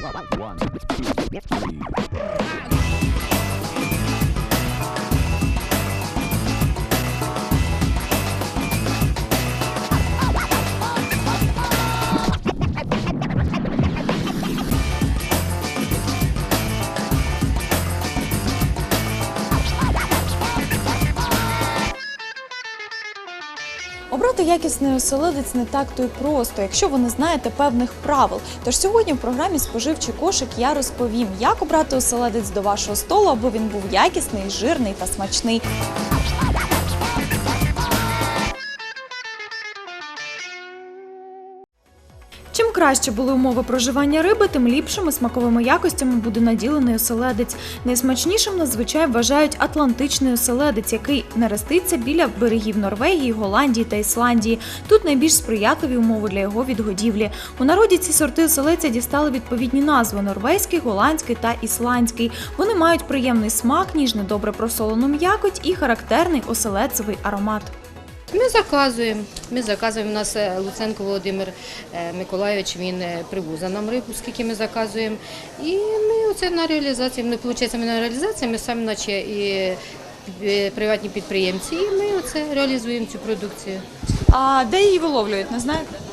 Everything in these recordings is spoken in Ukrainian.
One, two, three. Обрати якісний оселедець не так то й просто, якщо ви не знаєте певних правил. Тож сьогодні в програмі Споживчий кошик я розповім, як обрати оселедець до вашого столу, аби він був якісний, жирний та смачний. Краще були умови проживання риби, тим ліпшими смаковими якостями буде наділений оселедець. Найсмачнішим надзвичай вважають атлантичний оселедець, який нереститься біля берегів Норвегії, Голландії та Ісландії. Тут найбільш сприятливі умови для його відгодівлі. У народі ці сорти оселедця дістали відповідні назви: норвезький, голландський та ісландський. Вони мають приємний смак, ніжне добре просолену м'якоть і характерний оселедцевий аромат. Ми заказуємо. Ми заказуємо. У нас е, Луценко Володимир е, Миколайович, він е, привозить нам рибу, скільки ми заказуємо. І ми оце на реалізації. Ну, виходить, ми на реалізації, ми самі наче і приватні підприємці, і ми оце реалізуємо цю продукцію. А де її виловлюють, не знаєте?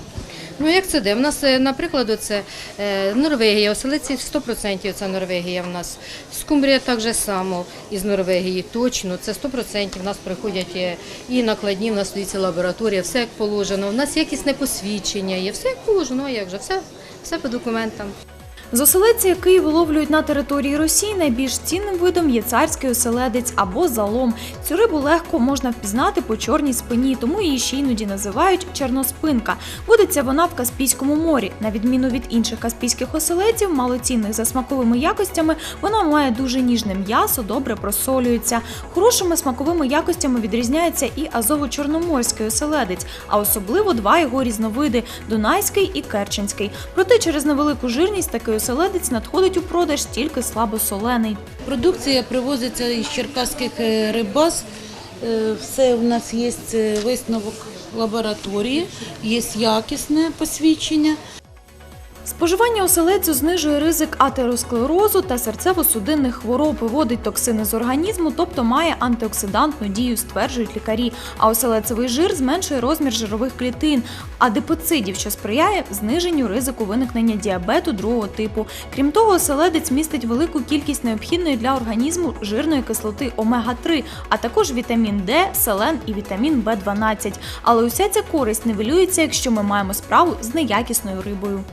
Ну як це де? У нас, е, наприклад, оце е, Норвегія, оселиці 100% це Норвегія в нас. Скумбрія так же само із Норвегії, точно, це 100%. в нас приходять е, і накладні, у нас стоїть лабораторія, все як положено. У нас якісне посвідчення є, все як положено, а як же, все, все по документам. З оселедця, який виловлюють на території Росії, найбільш цінним видом є царський оселедець або залом. Цю рибу легко можна впізнати по чорній спині, тому її ще іноді називають чорноспинка. Водиться вона в Каспійському морі. На відміну від інших каспійських оселедців, малоцінних за смаковими якостями, вона має дуже ніжне м'ясо, добре просолюється. Хорошими смаковими якостями відрізняється і азово-чорноморський оселедець, а особливо два його різновиди дунайський і керченський. Проте через невелику жирність такий оселедець надходить у продаж тільки слабосолений. Продукція привозиться із черкаських рибас. рибаз. Е, Все у нас є е, висновок лабораторії, є якісне посвідчення. Споживання оселедцю знижує ризик атеросклерозу та серцево-судинних хвороб, виводить токсини з організму, тобто має антиоксидантну дію, стверджують лікарі. А оселедцевий жир зменшує розмір жирових клітин, адипоцидів, що сприяє зниженню ризику виникнення діабету другого типу. Крім того, оселедець містить велику кількість необхідної для організму жирної кислоти омега-3, а також вітамін Д, селен і вітамін В12. Але уся ця користь нивелюється, якщо ми маємо справу з неякісною рибою.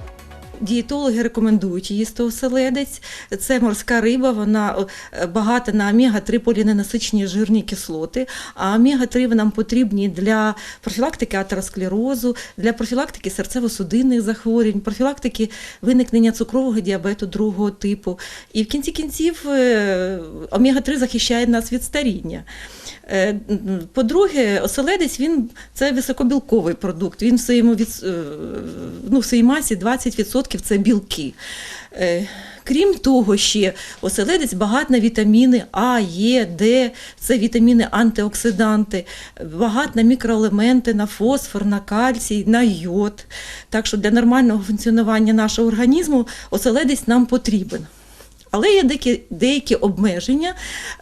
Дієтологи рекомендують їсти оселедець. Це морська риба, вона е, багата на омега-3 поліненасичені жирні кислоти. А омега-3 нам потрібні для профілактики атеросклерозу, для профілактики серцево-судинних захворювань, профілактики виникнення цукрового діабету другого типу. І в кінці кінців е, омега-3 захищає нас від старіння. Е, По-друге, оселедець це високобілковий продукт. Він в ну, в своїй масі 20% це білки. Е, Крім того, ще оселедець багат на вітаміни А, Е, Д, це вітаміни антиоксиданти, багат на мікроелементи, на фосфор, на кальцій, на йод. Так що для нормального функціонування нашого організму оселедець нам потрібен. Але є деякі, деякі обмеження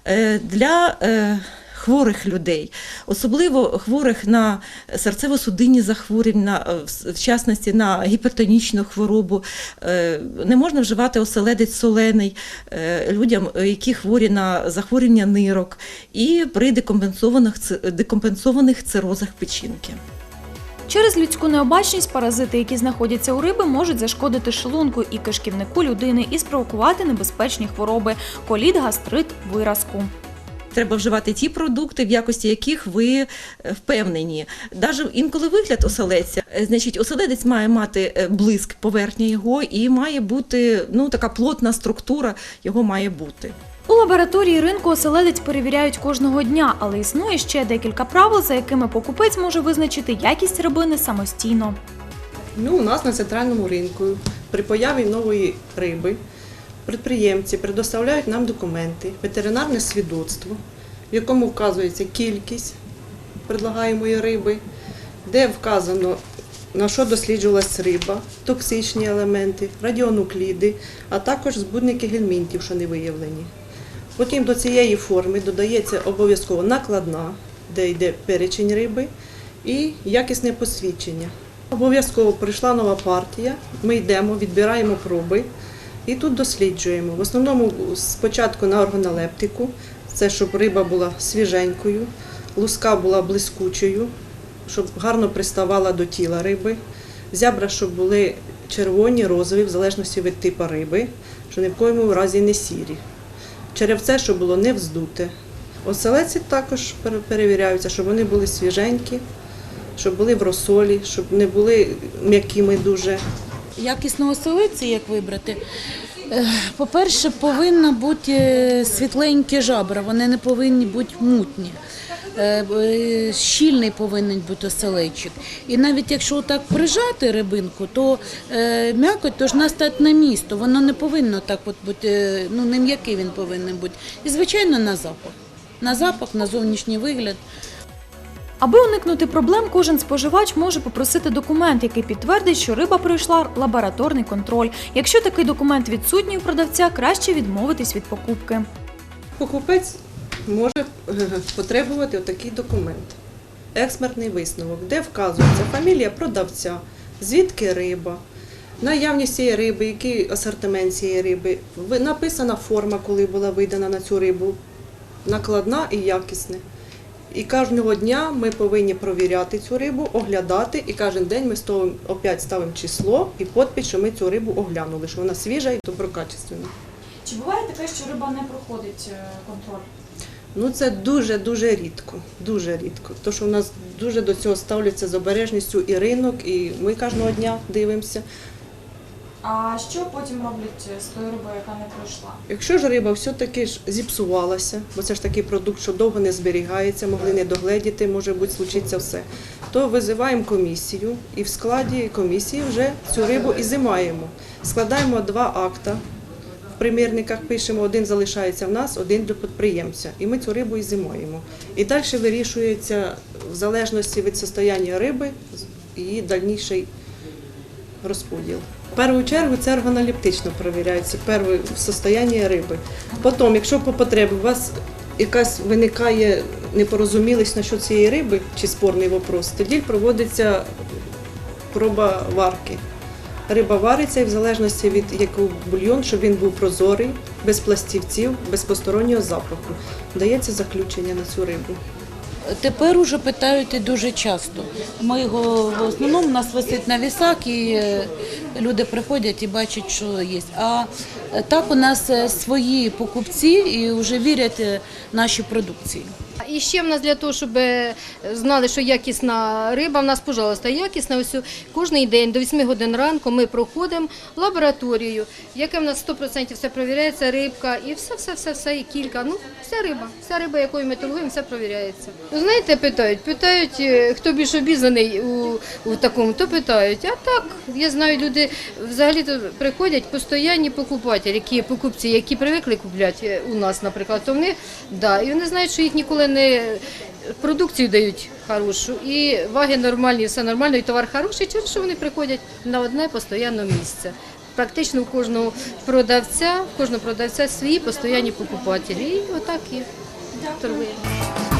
е, для е, хворих людей, особливо хворих на серцево-судинні захворювання, е, в- частності на гіпертонічну хворобу. Е, Не можна вживати оселедець солений е, людям, які хворі на захворювання нирок, і при декомпенсованих, декомпенсованих цирозах печінки. Через людську необачність паразити, які знаходяться у риби, можуть зашкодити шлунку і кишківнику людини і спровокувати небезпечні хвороби коліт, гастрит, виразку. Треба вживати ті продукти, в якості яких ви е, впевнені. Даже інколи вигляд оселедця, е, значить, оселедець має мати е, блиск поверхня його і має бути ну така плотна структура його має бути. У лабораторії ринку оселедець перевіряють кожного дня, але існує ще декілька правил, за якими покупець може визначити якість рибини самостійно. Ну, у нас на центральному ринку при появі нової риби підприємці предоставляють нам документи, ветеринарне свідоцтво, в якому вказується кількість предлагаємої риби, де вказано на що досліджувалась риба, токсичні елементи, радіонукліди, а також збудники гельмінтів, що не виявлені. Потім до цієї форми додається обов'язково накладна, де йде перечень риби, і якісне посвідчення. Обов'язково прийшла нова партія, ми йдемо, відбираємо проби і тут досліджуємо. В основному спочатку на органолептику, це щоб риба була свіженькою, луска була блискучою, щоб гарно приставала до тіла риби, зябра, щоб були червоні, розові, в залежності від типу риби, що ні в коєму разі не сірі. Черевце, щоб було не вздуте. Оселеці також пере- перевіряються, щоб вони були свіженькі, щоб були в розсолі, щоб не були м'якими дуже. Якісного оселедця, як вибрати? Е, По-перше, повинна бути е, світленькі жабра, вони не повинні бути мутні. Е, Щільний повинен бути оселедчик. І навіть якщо так прижати рибинку, то м'якоть должна стати на місто. Воно не повинно так от бути, ну не м'який він повинен бути. І звичайно на запах. На запах, на зовнішній вигляд. Аби уникнути проблем, кожен споживач може попросити документ, який підтвердить, що риба пройшла лабораторний контроль. Якщо такий документ відсутній у продавця, краще відмовитись від покупки. Покупець може е, потребувати отакий документ. Експертний висновок, де вказується фамілія продавця, звідки риба, наявність цієї риби, який асортимент цієї риби, написана форма, коли була видана на цю рибу, накладна і якісна. І кожного дня ми повинні провіряти цю рибу, оглядати, і кожен день ми ставимо, опять ставимо число і підпис, що ми цю рибу оглянули, що вона свіжа і доброкачественна. Чи буває таке, що риба не проходить е, контроль? Ну це дуже дуже рідко, дуже рідко. Тому що у нас дуже до цього ставляться з обережністю і ринок, і ми кожного дня дивимося. А що потім роблять з тою рибою, яка не пройшла? Якщо ж риба все-таки ж зіпсувалася, бо це ж такий продукт, що довго не зберігається, могли не догледіти, може бути случиться все, то визиваємо комісію і в складі комісії вже цю рибу і зимаємо. Складаємо два акта. В примірниках пишемо, один залишається в нас, один для підприємця. І ми цю рибу і зимуємо. І далі вирішується в залежності від состояння риби її дальніший розподіл. В першу чергу це органолептично перевіряється, перше состояння риби. Потім, якщо по потребі у вас якась виникає непорозумілість насчет цієї риби чи спорний вопрос, тоді проводиться проба варки. Риба вариться і в залежності від якого бульйон, щоб він був прозорий, без пластівців, без постороннього запаху. Дається заключення на цю рибу. Тепер уже питають дуже часто. Ми його в основному у нас висить на вісах, і е, люди приходять і бачать, що є. А е, так у нас е, свої покупці і вже вірять наші продукції. І ще в нас для того, щоб е, знали, що якісна риба, в нас, пожалуйста, якісна. Ось кожен день до 8 годин ранку ми проходимо лабораторію, яке в нас 100% все провіряється, рибка і все, все, все, і кілька. Ну, вся риба, вся риба, якою ми торгуємо, все провіряється. Знаєте, питають, питають, е, хто більш обізнаний у, у такому, то питають. А так, я знаю, люди взагалі то приходять постійні покупателі, які покупці, які привикли купляти е, у нас, наприклад, то вони, да, і вони знають, що їх ніколи не продукцію дають хорошу, і ваги нормальні, все нормально, і товар хороший, через що вони приходять на одне постійне місце. Практично у кожного продавця, у кожного продавця свої постійні покупателі. І отак і торгуємо.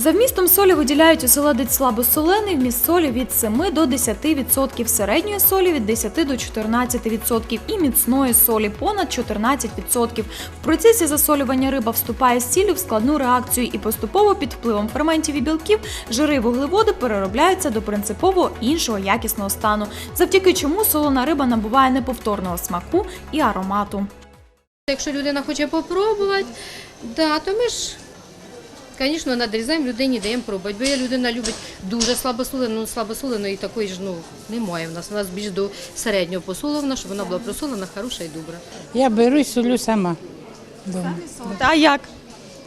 За вмістом солі виділяють оселедець слабосолений, вміст солі від 7 до 10%, середньої солі від 10 до 14% і міцної солі понад 14%. В процесі засолювання риба вступає з сіллю в складну реакцію і поступово під впливом ферментів і білків жири і вуглеводи переробляються до принципово іншого якісного стану, завдяки чому солона риба набуває неповторного смаку і аромату. Якщо людина хоче попробувати, да, то ми ж, звісно, надрізаємо людині, даємо пробувати. Бо є людина любить дуже слабосолену, ну слабосоленої такої ж ну, немає в нас. У нас більш до середнього посолована, щоб вона була просолена, хороша і добра. Я беру і солю сама. А як?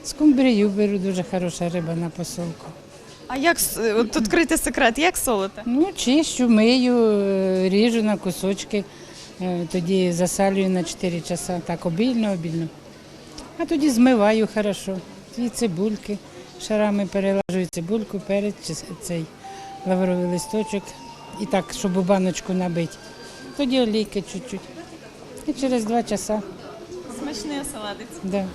Скумбрію беру, дуже хороша риба на посолку. А як от відкрити секрет? Як солити? Ну, чищу, мию, е, ріжу на кусочки, е, тоді засалюю на 4 часа, так обільно, обільно. А тоді змиваю хорошо, і цибульки, шарами перелажую цибульку, перець, цей лавровий листочок. І так, щоб у баночку набити. Тоді олійки чуть-чуть. І через два часа. Смачний оселедець. Да.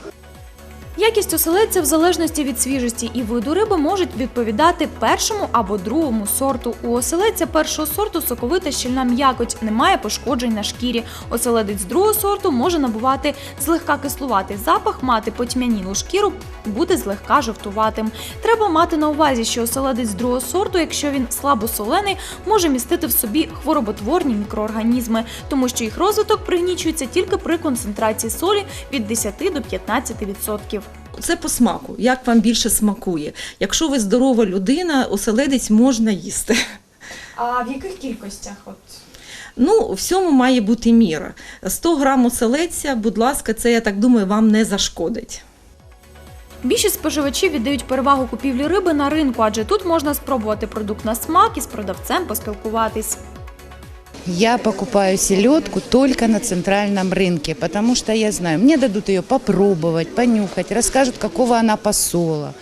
Якість оселедця в залежності від свіжості і виду риби можуть відповідати першому або другому сорту. У оселедця першого сорту соковита щільна м'якоть, немає пошкоджень на шкірі. Оселедець другого сорту може набувати злегка кислуватий запах, мати потьмянілу шкіру, буде злегка жовтуватим. Треба мати на увазі, що оселедець другого сорту, якщо він слабосолений, може містити в собі хвороботворні мікроорганізми, тому що їх розвиток пригнічується тільки при концентрації солі від 10 до 15%. Це по смаку, як вам більше смакує. Якщо ви здорова людина, оселедець можна їсти. А в яких кількостях? От Ну, всьому має бути міра. 100 грам оселедця, будь ласка, це, я так думаю, вам не зашкодить. більшість споживачів віддають перевагу купівлі риби на ринку, адже тут можна спробувати продукт на смак і з продавцем поспілкуватись. Я покупаю селедку только на центральном рынке, потому что я знаю, мне дадут ее попробовать, понюхать, расскажут, какого она посола.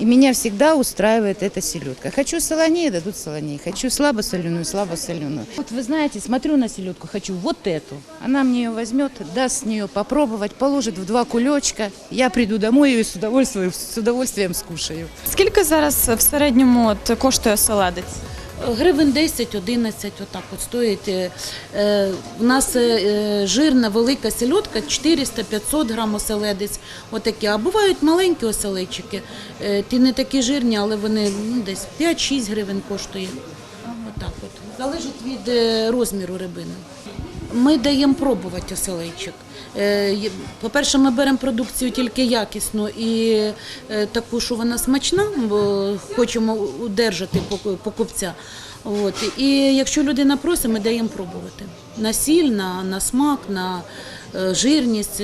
И меня всегда устраивает эта селедка. Хочу солонее, дадут солонее. Хочу слабо соленую, слабо соленую. Вот вы знаете, смотрю на селедку, хочу вот эту. Она мне ее возьмет, даст с нее попробовать, положит в два кулечка. Я приду домой и с удовольствием, с удовольствием скушаю. Скільки зараз в середньому от коштує оселедець? Гривень 10-11 отак от стоїть. Е, е, У нас е, жирна велика сельодка 400-500 грам оселедець. Отакі. А бувають маленькі оселедчики. Е, Ті не такі жирні, але вони ну, десь 5-6 гривень коштує. Отак от. Залежить від е, розміру рибини. Ми даємо пробувати оселедчик. Е, По-перше, ми беремо продукцію тільки якісну і е, таку, що вона смачна, бо хочемо удержати поку- покупця. От. І якщо людина просить, ми даємо пробувати. На сіль, на, на смак, на е, жирність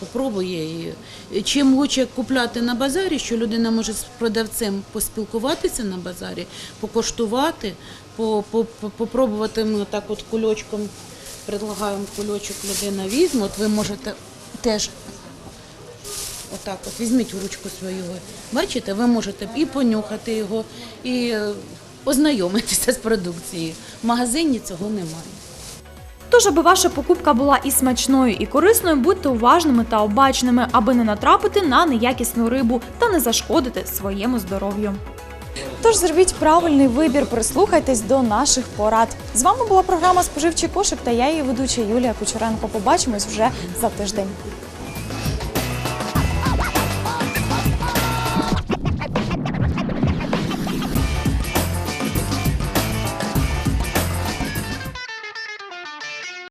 попробує. І чим краще купляти на базарі, що людина може з продавцем поспілкуватися на базарі, покоштувати, по, по, по- попробувати ми так от кульочком предлагаємо кульочок, людина візьме, от ви можете теж отак от візьміть в ручку свою. Бачите, ви можете і понюхати його, і е, ознайомитися з продукцією. В магазині цього немає. Тож, аби ваша покупка була і смачною, і корисною, будьте уважними та обачними, аби не натрапити на неякісну рибу та не зашкодити своєму здоров'ю. Тож зробіть правильний вибір, прислухайтесь до наших порад. З вами була програма Споживчий кошик та я її ведуча Юлія Кучеренко. Побачимось вже за тиждень.